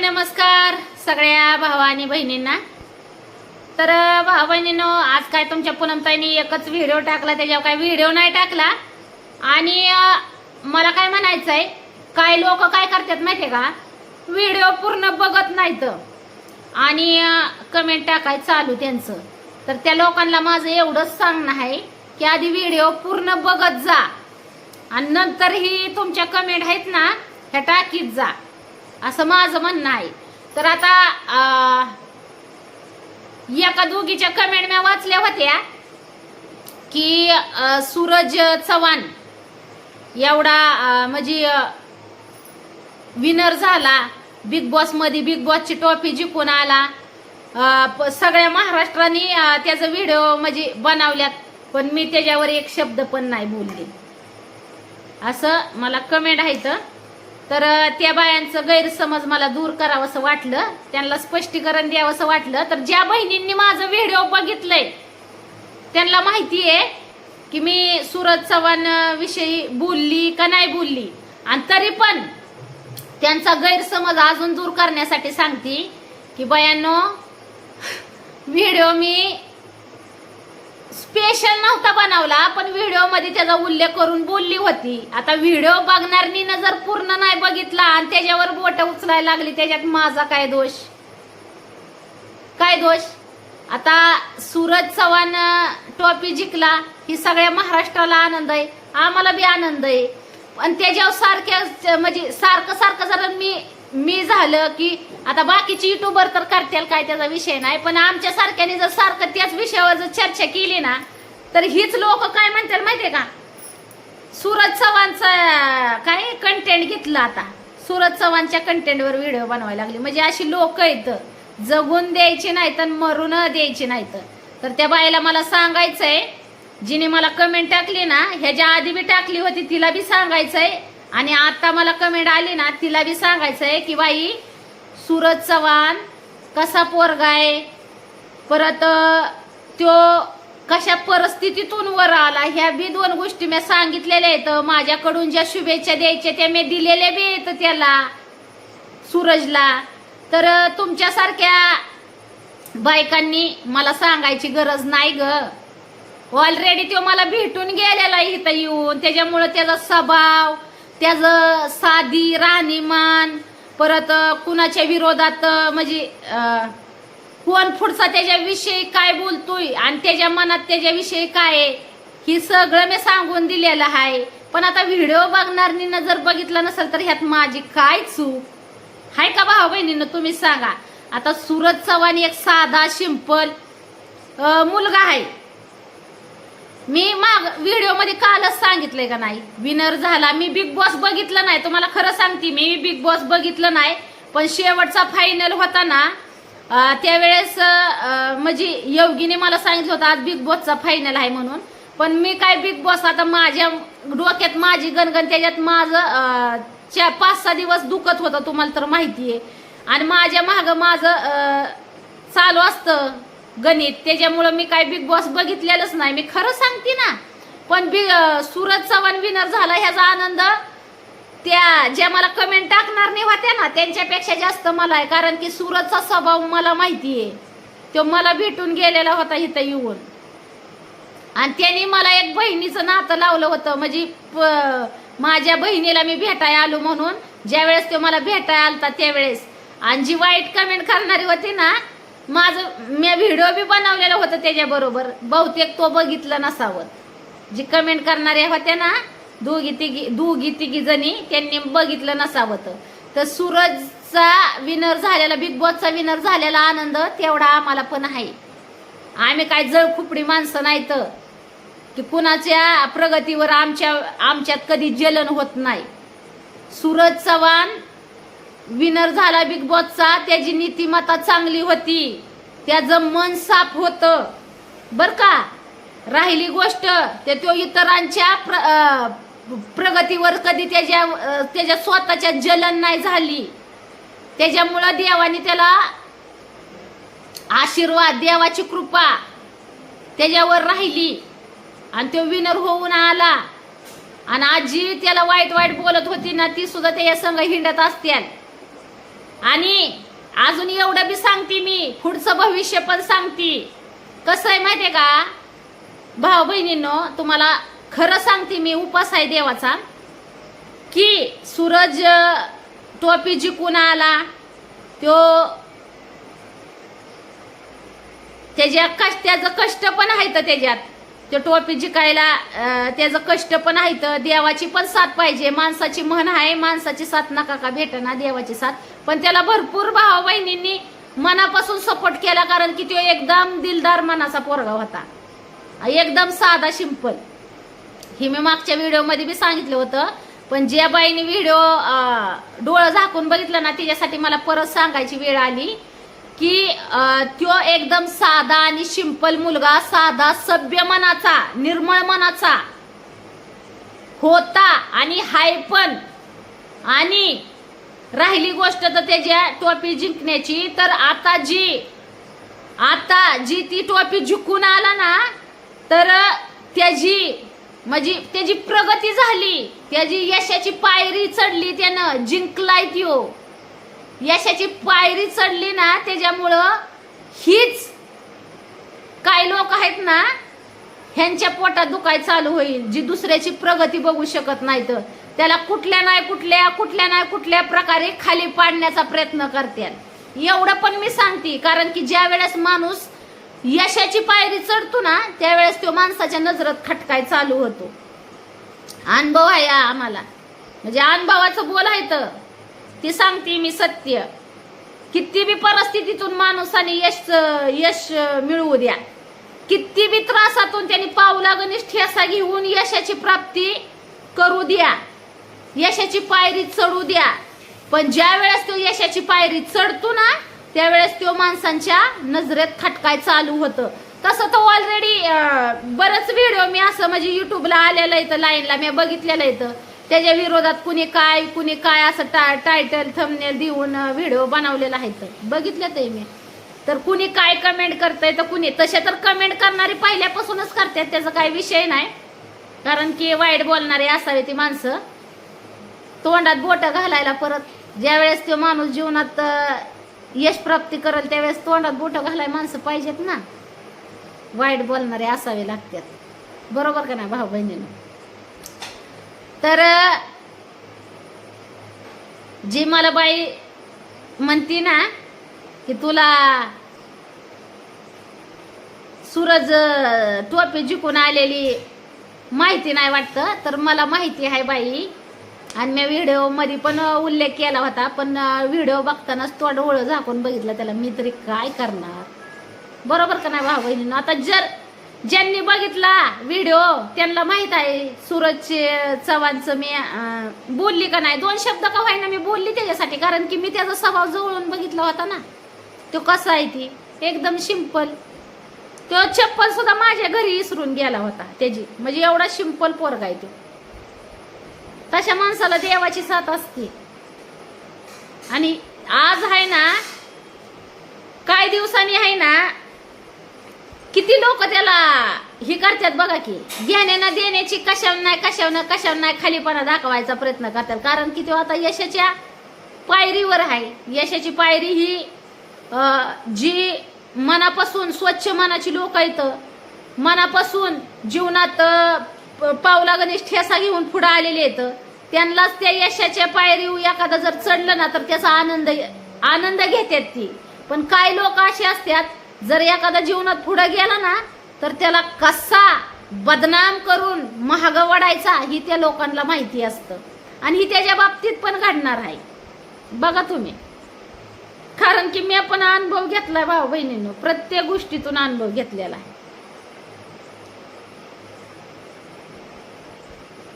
नमस्कार सगळ्या भावा आणि बहिणींना. तर भावा बहिणीनो आज काय तुमच्या पूनमताईनी एकच व्हिडिओ टाकला त्याच्यावर काय व्हिडिओ नाही टाकला? आणि मला काय म्हणायचं आहे काय लोक काय करतात माहितीये का? व्हिडिओ पूर्ण बघत नाहीत. आणि कमेंट टाकाय चालू त्यांचं. तर त्या लोकांना माझं एवढंच सांगणं आहे की आधी व्हिडिओ पूर्ण बघत जा. आणि नंतर ही तुमच्या कमेंट आहेत ना ह्या टाकीत जा. असं माझं म्हणणं आहे. तर आता एका दोघीच्या कमेंट म्या वाचल्या होत्या की सूरज चव्हाण एवढा म्हणजे विनर झाला. बिग बॉसमध्ये बिग बॉसची ट्रॉफी जिंकून आला. प- सगळ्या महाराष्ट्राने त्याचा व्हिडिओ म्हणजे बनवल्यात. पण मी त्याच्यावर एक शब्द पण नाही बोलले. असं मला कमेंट आहे तर तर त्या बायांचं गैरसमज मला दूर करावंसं वाटलं. त्यांना स्पष्टीकरण द्यावंसं वाटलं. तर ज्या बहिणींनी माझं व्हिडिओ बघितलंय त्यांना माहिती आहे की मी सूरज चव्हाण विषयी बोलली का नाही बोलली. आणि तरी पण त्यांचा गैरसमज अजून दूर करण्यासाठी सांगते की बयांनो व्हिडिओ मी स्पेशल नव्हता बनवला पण व्हिडिओमध्ये त्याचा उल्लेख करून बोलली होती. आता व्हिडिओ बघणारीनं जर पूर्ण नाही बघितला आणि त्याच्यावर बोट उचलायला लागली. त्याच्यात माझा काय दोष? काय दोष? आता सूरज चव्हाण ट्रॉफी जिंकला. ही सगळ्या महाराष्ट्राला आनंद आहे. आम्हाला बी आनंद आहे. पण त्याच्यावर सारख्या म्हणजे सारखं सारखं जर मी मी झालं की आता बाकीचे युट्यूबर तर करतील काय त्याचा विषय नाही पण आमच्या सारख्याने जर सारखं त्याच विषयावर जर चर्चा केली ना तर हीच लोक काय म्हणतील माहितीये का? सूरज चव्हाणचा काय कंटेंट घेतलं आता. सूरज चव्हाणच्या कंटेंटवर व्हिडिओ बनवायला लागली. म्हणजे अशी लोक आहेत. जगून द्यायची नाही तर मरून द्यायची नाहीत. तर त्या बाईला मला सांगायचंय जिने मला कमेंट टाकली ना ह्याच्या आधी बी टाकली होती तिला बी सांगायचंय आणि आता मला कमेंट आली ना तिला बी सांगायचंय की बाई सूरज चव्हाण कसा पोरगा आहे? परत तो कशा परिस्थितीतून वर आला? ह्या बी दोन गोष्टी मी सांगितलेल्या आहेत. माझ्याकडून ज्या शुभेच्छा द्यायच्या त्या मी दिलेल्या बी आहेत त्याला सूरजला. तर तुमच्यासारख्या बायकांनी मला सांगायची गरज नाही ग. ऑलरेडी तो मला भेटून गेलेला आहे इथं येऊन. त्याच्यामुळं त्याचा स्वभाव त्याचं साधी राहणीमान परत कुणाच्या विरोधात म्हणजे कोण पुढचा त्याच्याविषयी काय बोलतोय आणि त्याच्या मनात त्याच्याविषयी काय आहे सगळं मी सांगून दिलेलं आहे. पण आता व्हिडिओ बघणारीनं जर बघितला नसेल तर ह्यात माझी काय चूक? हाय का भाऊ बहिणीनं तुम्ही सांगा. आता सूरज चव्हाण एक साधा सिंपल मुलगा आहे. मी माग व्हिडिओमध्ये कालच सांगितलंय का नाही? विनर झाला. मी बिग बॉस बघितलं नाही. तुम्हाला खरं सांगते मी बिग बॉस बघितलं नाही. पण शेवटचा फायनल होता ना त्यावेळेस म्हणजे योगीने मला सांगितलं होतं आज बिग बॉसचा फायनल आहे म्हणून. पण मी काय बिग बॉस आता माझ्या डोक्यात माझी गणगण त्याच्यात माझं चार पाच सहा दिवस दुखत होतं तुम्हाला तर माहिती आहे आणि माझ्या मागं माझं चालू असतं. गणित त्याच्यामुळं मी काय बिग बॉस बघितलेलंच नाही. मी खरं सांगते ना पण बी सूरज चव्हाण विनर झाला ह्याचा आनंद. त्या ज्या मला कमेंट टाकणार नाही होत्या ना त्यांच्यापेक्षा जास्त मला आहे. कारण की सूरजचा स्वभाव मला माहिती आहे. तो मला भेटून गेलेला होता इथं येऊन. आणि त्यांनी मला एक बहिणीचं नातं लावलं होतं. म्हणजे माझ्या बहिणीला मी भेटाय आलो म्हणून. ज्यावेळेस तो मला भेटाय आलता त्यावेळेस. आणि जी वाईट कमेंट करणारी होती ना माझं मी व्हिडिओ बी बनवलेला होता त्याच्याबरोबर. बहुतेक तो बघितलं नसावं. जी कमेंट करणाऱ्या होत्या ना दोघी तिघी दोघी तिघी जणी त्यांनी बघितलं नसावं तर. तर सूरजचा विनर झालेला बिग बॉसचा विनर झालेला आनंद तेवढा आम्हाला पण आहे. आम्ही काय जळखुपडी माणसं नाही तर. की कुणाच्या प्रगतीवर आमच्या आमच्यात कधी जलन होत नाही. सूरज चव्हाण विनर झाला बिग बॉसचा त्याची नीतिमत्ता चांगली होती. त्याचं मन साफ होतं. बर का? राहिली गोष्ट. ते तो इतरांच्या प्र, प्रगतीवर कधी त्याच्या त्याच्या स्वतःच्या जलन नाही झाली. त्याच्यामुळं देवाने त्याला आशीर्वाद देवाची कृपा त्याच्यावर राहिली. आणि तो विनर होऊन आला. आणि आजी त्याला वाईट वाईट बोलत होती ना ती सुद्धा त्याच्या संग हिंडत असत्याल आणि अजून एवढं बी सांगते मी. पुढचं भविष्य पण सांगते. कसं आहे माहितीये का? भाऊ बहिणींनो तुम्हाला खरं सांगते मी उपास आहे देवाचा की सूरज टोपी जिंकून आला तो त्याच्या कष्ट त्याचं कष्ट पण आहे तर त्याच्यात. ते टोपी जिकायला त्याचं कष्ट पण आहे तर देवाची पण साथ पाहिजे. माणसाची म्हण आहे माणसाची साथ नका का भेटना देवाची साथ. पण त्याला भरपूर भावा बहिणींनी मनापासून सपोर्ट केला कारण की तो एकदम दिलदार मनाचा पोरगा होता. एकदम साधा सिंपल हे मी मागच्या व्हिडिओमध्ये बी सांगितलं होतं पण ज्या बाईने व्हिडिओ डोळं झाकून बघितलं ना तिच्यासाठी मला परत सांगायची वेळ आली की तो एकदम साधा आणि सिंपल मुलगा साधा सभ्य मनाचा निर्मळ मनाचा होता आणि हाय पण. आणि राहिली गोष्ट तर त्याच्या टोपी जिंकण्याची. तर आता जी आता जी ती टोपी जिंकून आला ना तर त्याची म्हणजे त्याची प्रगती झाली. त्याची यशाची पायरी चढली त्यानं जिंकलाय त्यो. यशाची पायरी चढली ना त्याच्यामुळं हीच काय लोक आहेत ना ह्यांच्या पोटात दुखाय चालू होईल जी दुसऱ्याची प्रगती बघू शकत नाहीत. त्याला कुठल्या नाही कुठल्या कुठल्या नाही कुठल्या प्रकारे खाली पाडण्याचा प्रयत्न करतात एवढं पण मी सांगते कारण की ज्या वेळेस माणूस यशाची पायरी चढतो ना त्यावेळेस तो माणसाच्या नजरात खटकाय चालू होतो. अनुभव आहे आम्हाला. म्हणजे अनुभवाचं बोल आहे तर. ती सांगते मी सत्य. किती बी परिस्थितीतून माणूसाने यश यश मिळवू द्या. किती बी त्रासातून त्यांनी पावला गणेश ठेसा घेऊन यशाची प्राप्ती करू द्या. यशाची पायरी चढू द्या. पण ज्या वेळेस तो यशाची पायरी चढतो ना त्यावेळेस तो माणसांच्या नजरेत खटकाय चालू होतं. तसं तर ऑलरेडी बरंच व्हिडिओ मी असं म्हणजे युट्यूबला आलेलं इथं लाईनला मी बघितलेलं इथं त्याच्या विरोधात कुणी काय कुणी काय असं टा टायटल थंबनेल देऊन व्हिडिओ बनवलेला आहे तर. बघितलं ते मी. तर कुणी काय कमेंट करतंय तर कुणी तसे तर कमेंट करणारे पहिल्यापासूनच करतात त्याचा काही विषय नाही. कारण की वाईट बोलणारे असावे ती माणसं. तोंडात बोट घालायला परत ज्यावेळेस तो माणूस जीवनात यश प्राप्ती करेल त्यावेळेस तोंडात बोट घालाय माणसं पाहिजेत ना? वाईट बोलणारे असावे लागतात. बरोबर का नाही भाऊ बहिणीनं? तर जी मला बाई म्हणती ना की तुला सूरज टोपी जिंकून आलेली माहिती नाही वाटतं तर मला माहिती आहे बाई आणि मी व्हिडिओमध्ये पण उल्लेख केला होता पण व्हिडिओ बघतानाच तोंड ओळं झाकून बघितलं त्याला. मी तरी काय करणार? बरोबर का नाही भाऊ बहिणीनं आता जर ज्यांनी बघितला व्हिडिओ त्यांना माहीत आहे सूरजचे चव्हाणचं मी बोलली का नाही? दोन शब्द का व्हायना मी बोलली त्याच्यासाठी कारण की मी त्याचा स्वभाव जवळून बघितला होता ना. तो कसा आहे ती? एकदम सिंपल तो चप्पल सुद्धा माझ्या घरी विसरून गेला होता त्याची. म्हणजे एवढा सिंपल पोरगा आहे तो. तशा माणसाला देवाची साथ असते. आणि आज आहे ना काही दिवसांनी आहे ना किती लोक त्याला हे करतात बघा की घेण्यानं देण्याची कशावर नाही कशावर कशावर नाही खालीपणा दाखवायचा प्रयत्न करतात. कारण की तो आता यशाच्या पायरीवर आहे. यशाची पायरी ही अं, जी मनापासून स्वच्छ मनाची लोक आहेत. मनापासून जीवनात पावला गणेश ठेसा घेऊन पुढे आलेले आहेत. त्यांनाच त्या यशाच्या पायरी एखादा जर चढलं ना तर त्याचा आनंद आनंद घेतात ती. पण काही लोक असे असतात जर एखादा जीवनात पुढे गेला ना तर त्याला कसा बदनाम करून महाग वडायचा ही त्या लोकांना माहिती असतं. आणि ही त्याच्या बाबतीत पण घडणार आहे. बघा तुम्ही. कारण की मी पण अनुभव घेतलाय भाऊ बहिणीनं. प्रत्येक गोष्टीतून अनुभव घेतलेला आहे.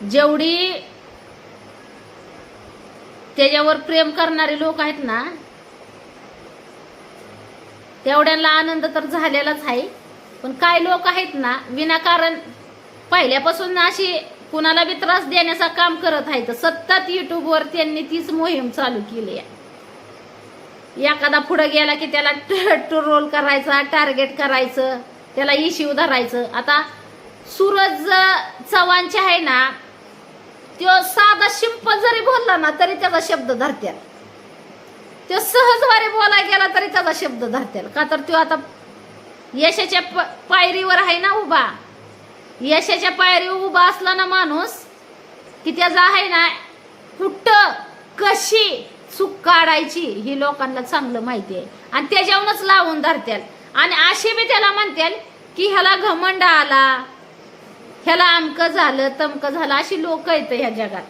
जेवढी त्याच्यावर प्रेम करणारे लोक आहेत ना तेवढ्यांना आनंद तर झालेलाच आहे. पण काय लोक आहेत ना विनाकारण पहिल्यापासून अशी कुणाला बी त्रास देण्याचं काम करत आहेत. सतत युट्यूबवर त्यांनी तीच मोहीम चालू केली आहे. एखादा पुढं गेला की त्याला रोल करायचा टार्गेट करायचं त्याला इश्यू धरायचं. आता सूरज चव्हाणचे आहे ना तो साधा शिंप जरी बोलला ना तरी त्याचा शब्द धरत्याल. तो सहजवारे बोलाय गेला तरी त्याचा शब्द धरत्याल. का तर तो आता यशाच्या प- पायरीवर आहे ना उभा. यशाच्या पायरीवर उभा असला ना माणूस की त्याचा आहे ना कुठं कशी चूक काढायची ही लोकांना चांगलं माहिती आहे. आणि त्याच्यावरच लावून धरत्याल. आणि असे बी त्याला म्हणतील की ह्याला घमंड आला ह्याला अमकं झालं तमकं झालं अशी लोक आहेत ह्या जगात.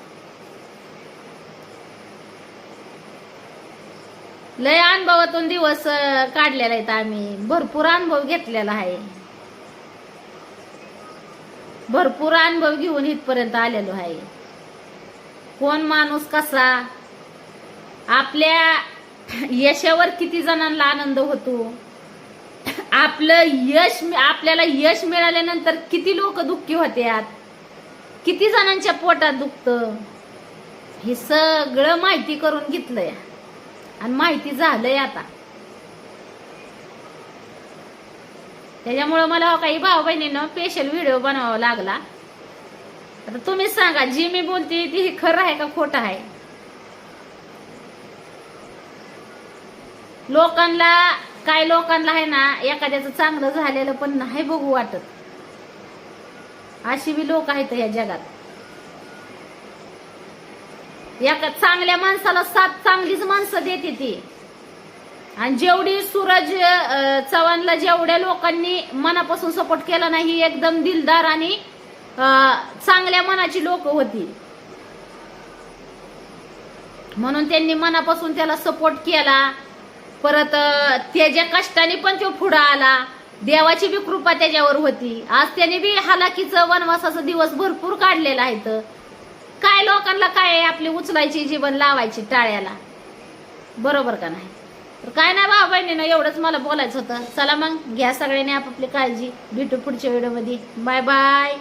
लय अनुभवातून दिवस काढलेला आहेत आम्ही. भरपूर अनुभव घेतलेला आहे. भरपूर अनुभव घेऊन इथपर्यंत आलेलो आहे. कोण माणूस कसा? आपल्या यशावर किती जणांना आनंद होतो? आपलं यश आपल्याला यश मिळाल्यानंतर किती लोक दुःखी होत्यात किती जणांच्या पोटात दुखतं? हे सगळं माहिती करून घेतलंय. आणि माहिती झालंय आता. त्याच्यामुळं मला हो काही भाऊ बहिणीनं स्पेशल व्हिडिओ बनवावा लागला. आता तुम्हीच सांगा जी मी बोलते ती हे खरं आहे का खोटं आहे? लोकांना काय लोकांना आहे ना एखाद्याचं चांगलं झालेलं पण नाही बघू वाटत. अशी बी लोक आहेत या जगात. एका चांगल्या माणसाला सात चांगलीच माणसं देते ती. आणि जेवढी सूरज चव्हाणला जेवढ्या लोकांनी मनापासून सपोर्ट केला नाही ही एकदम दिलदार आणि चांगल्या मनाची लोक होती. म्हणून त्यांनी मनापासून त्याला सपोर्ट केला. परत त्याच्या कष्टाने पण तो पुढं आला देवाची बी कृपा त्याच्यावर होती. आज त्याने बी हालाकीचं वनवासाचं दिवस भरपूर काढलेला आहे तर काय लोकांना काय आपली उचलायची जीवन लावायची टाळ्याला? बरोबर का नाही? तर काय नाही भाऊ बहिणीनं एवढंच मला बोलायचं होतं. चला मग घ्या सगळ्यांनी आपापली काळजी. भेटू पुढच्या व्हिडिओमध्ये. Bye bye.